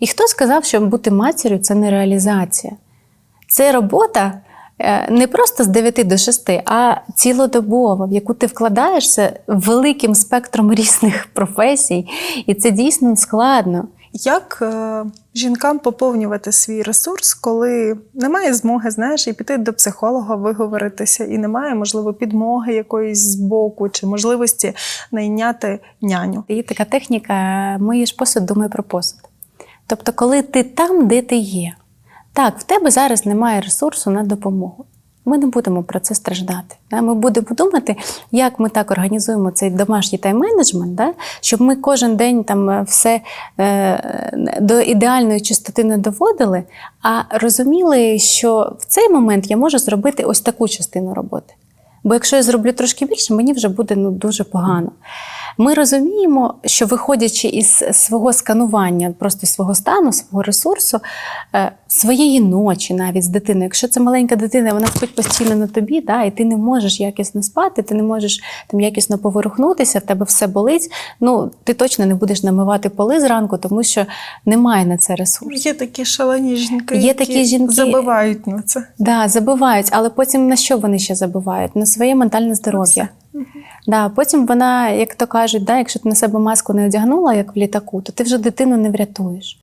І хто сказав, що бути матір'ю це не реалізація? Це робота е, не просто з 9 до 6, а цілодобова, в яку ти вкладаєшся великим спектром різних професій, і це дійсно складно. Як е, жінкам поповнювати свій ресурс, коли немає змоги, знаєш, і піти до психолога виговоритися, і немає, можливо, підмоги якоїсь з боку чи можливості найняти няню? Є така техніка миєш посуд, думай про посуд. Тобто, коли ти там, де ти є, так, в тебе зараз немає ресурсу на допомогу. Ми не будемо про це страждати. да. Ми будемо думати, як ми так організуємо цей домашній тайм-менеджмент, щоб ми кожен день там е, все е, до ідеальної чистоти не доводили, а розуміли, що в цей момент я можу зробити ось таку частину роботи. Бо якщо я зроблю трошки більше, мені вже буде ну, дуже погано. Ми розуміємо, що виходячи із свого сканування, просто свого стану, свого ресурсу, е, своєї ночі навіть з дитиною. Якщо це маленька дитина, вона спить постійно на тобі, да, і ти не можеш якісно спати, ти не можеш там якісно поворухнутися, в тебе все болить. Ну ти точно не будеш намивати поли зранку, тому що немає на це ресурсу. Є такі шалені жінки, Є які такі жінки- забивають на це. Да, забувають, але потім на що вони ще забувають? На своє ментальне здоров'я. Да, потім вона, як то кажуть, да, якщо ти на себе маску не одягнула, як в літаку, то ти вже дитину не врятуєш.